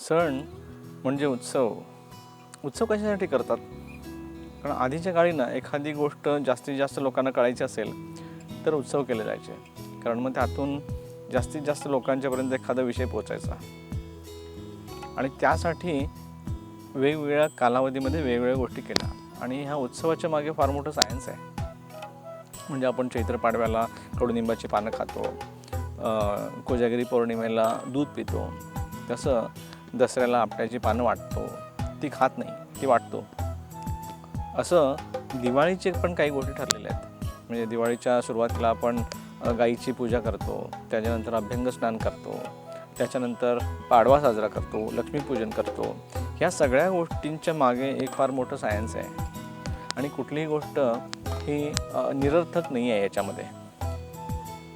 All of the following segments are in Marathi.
सण म्हणजे उत्सव. उत्सव कशासाठी करतात? कारण आधीच्या काळी ना एखादी गोष्ट जास्तीत जास्त लोकांना कळायची असेल तर उत्सव केले जायचे. कारण मग त्यातून जास्तीत जास्त लोकांच्यापर्यंत एखादा विषय पोचायचा आणि त्यासाठी वेगवेगळ्या कालावधीमध्ये वेगवेगळ्या गोष्टी केल्या. आणि ह्या उत्सवाच्या मागे फार मोठं सायन्स आहे. म्हणजे आपण चैत्र पाडव्याला कडुनिंबाची पानं खातो कोजागिरी पौर्णिमेला दूध पितो. तसं दसऱ्याला आपट्याची पानं वाटतो ती खात नाही ती वाटतो. असं दिवाळीचे पण काही गोष्टी ठरलेल्या आहेत. म्हणजे दिवाळीच्या सुरुवातीला आपण गाईची पूजा करतो त्याच्यानंतर अभ्यंग स्नान करतो त्याच्यानंतर पाडवा साजरा करतो लक्ष्मीपूजन करतो. ह्या सगळ्या गोष्टींच्या मागे एक फार मोठं सायन्स आहे. आणि कुठलीही गोष्ट ही निरर्थक नाही आहे याच्यामध्ये.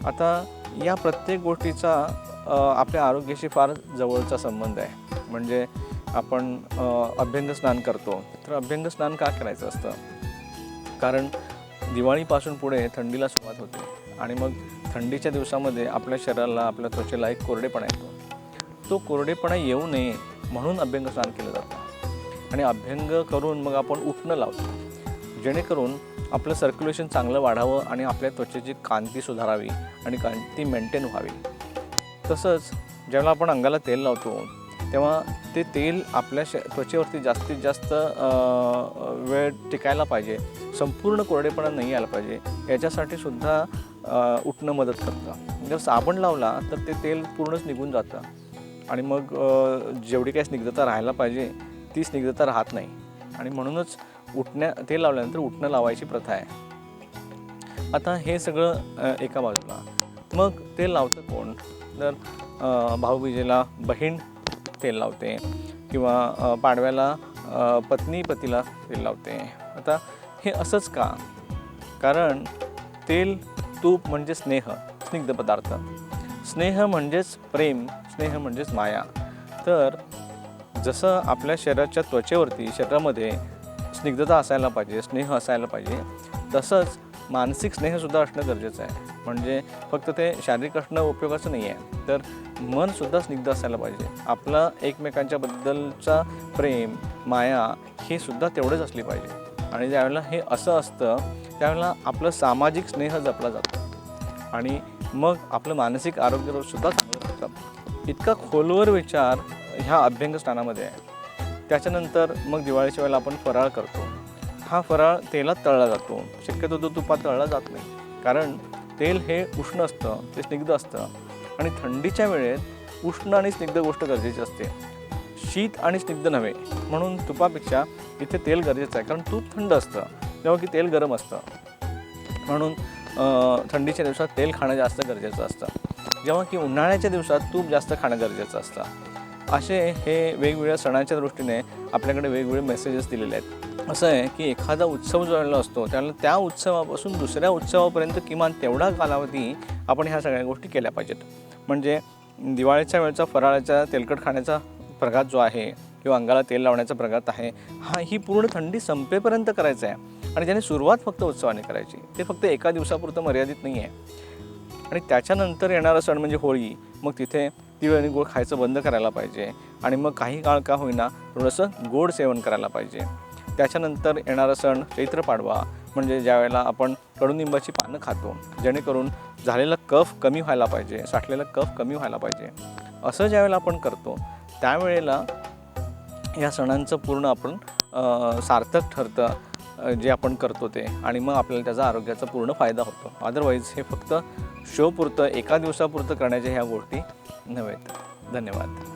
आता या प्रत्येक गोष्टीचा आपल्या आरोग्याशी फार जवळचा संबंध आहे. म्हणजे आपण अभ्यंग स्नान करतो. तर अभ्यंग स्नान का करायचं असतं? कारण दिवाळीपासून पुढे थंडीला सुरुवात होते. आणि मग थंडीच्या दिवसामध्ये आपल्या शरीराला आपल्या त्वचेला एक कोरडेपणा येतो. तो कोरडेपणा येऊ नये म्हणून अभ्यंग स्नान केलं जातं. आणि अभ्यंग करून मग आपण उठणं लावतो. जेणेकरून आपलं सर्क्युलेशन चांगलं वाढावं आणि आपल्या त्वचेची कांती सुधारावी आणि कांती मेंटेन व्हावी. तसंच ज्यावेळेला आपण अंगाला तेल लावतो तेव्हा ते तेल आपल्या श त्वचेवरती जास्तीत जास्त वेळ टिकायला पाहिजे. संपूर्ण कोरडेपणा नाही आला पाहिजे. याच्यासाठी सुद्धा उठणं मदत करतं. जर साबण लावला तर ते तेल पूर्णच निघून जातं. आणि मग जेवढी काही स्निग्धता राहायला पाहिजे ती स्निग्धता राहत नाही. आणि म्हणूनच उठण्या तेल लावल्यानंतर उठणं लावायची प्रथा आहे. आता हे सगळं एका बाजूला. मग तेल लावतं कोण? तर भाऊबीजेला बहीण तेल लावते किंवा पाडव्याला पत्नी पतीला तेल लावते. आता हे असंच का? कारण तेल तूप म्हणजे स्नेह स्निग्ध पदार्थ. स्नेह म्हणजेच प्रेम स्नेह म्हणजेच माया. तर जसं आपल्या शरीराच्या त्वचेवरती शरीरामध्ये स्निग्धता असायला पाहिजे स्नेह असायला पाहिजे तसंच मानसिक स्नेहसुद्धा असणं गरजेचं आहे. म्हणजे फक्त ते शारीरिक असणं उपयोगाचं नाही आहे तर मनसुद्धा स्निग्ध असायला पाहिजे. आपला एकमेकांच्या बद्दलचा प्रेम माया हे सुद्धा तेवढंच असली पाहिजे. आणि ज्यावेळेला हे असं असतं त्यावेळेला आपलं सामाजिक स्नेह जपला जातो. आणि मग आपलं मानसिक आरोग्यसुद्धा चांगलं राहतं. इतका खोलवर विचार ह्या अभ्यंग स्थानामध्ये आहे. त्याच्यानंतर मग दिवाळीच्या वेळेला आपण फराळ करतो. हा फराळ तेलात तळला जातो. शक्यतो तो तुपात तळला जात नाही. कारण तेल हे उष्ण असतं ते स्निग्ध असतं आणि थंडीच्या वेळेत उष्ण आणि स्निग्ध गोष्ट गरजेची असते. शीत आणि स्निग्ध नव्हे म्हणून तुपापेक्षा इथे तेल गरजेचं आहे. कारण तूप थंड असतं तेव्हा की तेल गरम असतं. म्हणून थंडीच्या दिवसात तेल खाणं जास्त गरजेचं असतं. जेव्हा की उन्हाळ्याच्या दिवसात तूप जास्त खाणं गरजेचं असतं. असे हे वेगवेगळ्या सणाच्या दृष्टीने आपल्याकडे वेगवेगळे मेसेजेस दिलेले आहेत. असं आहे की एखादा उत्सव जो असतो त्याला त्या उत्सवापासून दुसऱ्या उत्सवापर्यंत किमान तेवढा कालावधी आपण ह्या सगळ्या गोष्टी केल्या पाहिजेत. म्हणजे दिवाळीच्या वेळचा फराळाच्या तेलकट खाण्याचा प्रघात जो आहे किंवा अंगाला तेल लावण्याचा प्रघात आहे हा ही पूर्ण थंडी संपेपर्यंत करायचा आहे. आणि त्याने सुरुवात फक्त उत्सवाने करायची ते फक्त एका दिवसापुरतं मर्यादित नाही आहे. आणि त्याच्यानंतर येणारा सण म्हणजे होळी. मग तिथे तिळ आणि गोड खायचं बंद करायला पाहिजे. आणि मग काही काळ का होईना थोडंसं गोड सेवन करायला पाहिजे. त्याच्यानंतर येणारा सण चैत्र पाडवा म्हणजे ज्यावेळेला आपण कडुनिंबाची पानं खातो जेणेकरून झालेला कफ कमी व्हायला पाहिजे साठलेला कफ कमी व्हायला पाहिजे. असं ज्यावेळेला आपण करतो त्यावेळेला या सणांचं पूर्ण आपण सार्थक ठरतं जे आपण करतो ते. आणि मग आपल्याला त्याचा आरोग्याचा पूर्ण फायदा होतो. अदरवाईज हे फक्त शोपुरतं एका दिवसापुरतं करण्याच्या ह्या गोष्टी नव्हेत धन्यवाद.